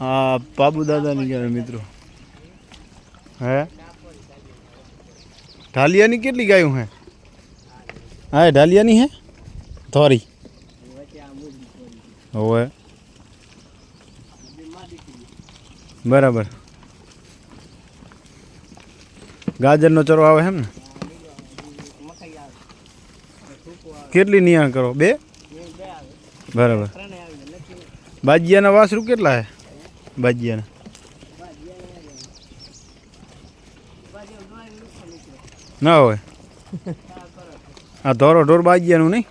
હા બાબુ દાદાની કહેવાય મિત્રો. હે? ઢાલિયાની કેટલી ગાયું હે? હા એ ઢાલિયાની હે? થોરી હોવે. બરાબર. ગાજરનો ચરો આવે એમ ને? કેટલી નિયાણ કરો? બે? બરાબર. બાજિયાના વાસરું કેટલા હે? બાજિયાના. ના હોય. આ ધોરો ઢોર બાજિયાનું નહીં?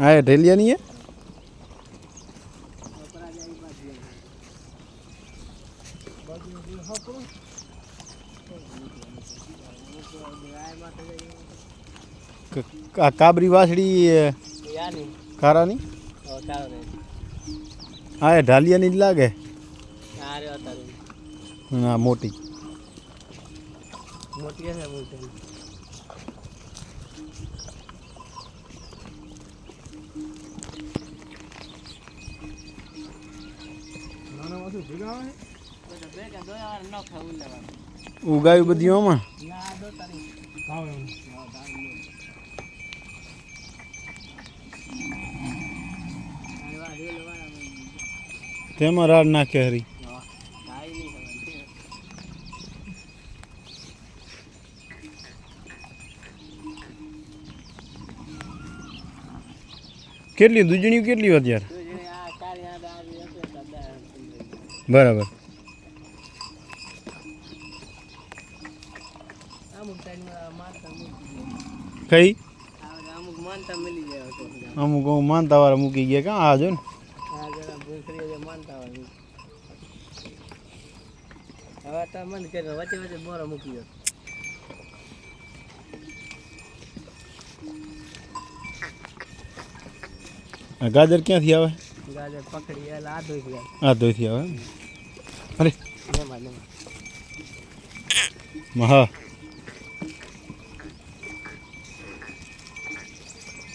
હા એ ઢેલિયાની આ કાબરી વાસળી એ, ખારાની હા એ ઢાલિયાની જ લાગે. હા મોટી. ઉગાયું બધી આમાં? તેમાં રાડ નાખે હરી. કેટલી દૂજણી કેટલી અત્યારે બરાબર. કઈ? અમુક માનતા વાળા મૂકી ગયા. કાં આ જો ને. માનતા હોય હવે તો મને કે વચ્ચે વચ્ચે બોરો મૂકી દો. ગાજર ક્યાંથી આવે? ગાજર પકડી એટલે આ ધોઈ ગયા આ દોથી આવે. અરે! એમાં એમાં હા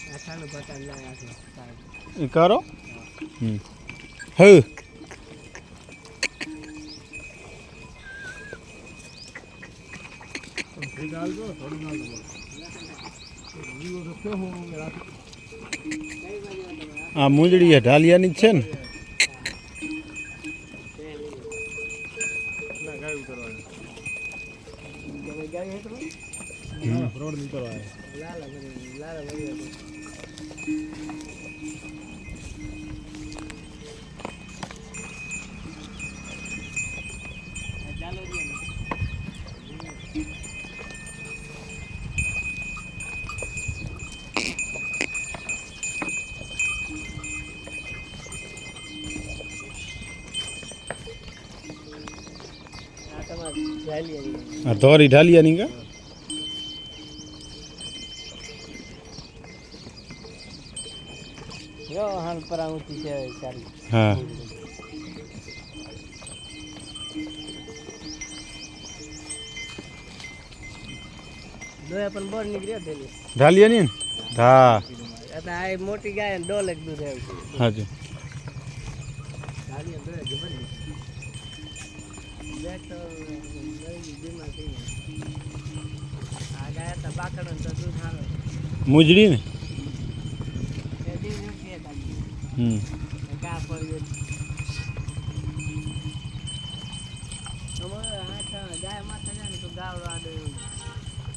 આ ઠાણું પચાસ લાય આખું સારું. એ કરો. હે આ મૂંજડી એ ઢાલિયાની જ છે ને હે તમે? લાલા લાલા દોયા પણ બોર નીકળ્યો પેલી. ઢાલિયાની ને? હા. મોટી ગાય ડોલ એક દૂધ હાજી મૂંજડી ને? હમ. ગા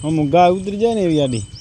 અમુક ગાય ઉતરી જાય ને એવી આડી.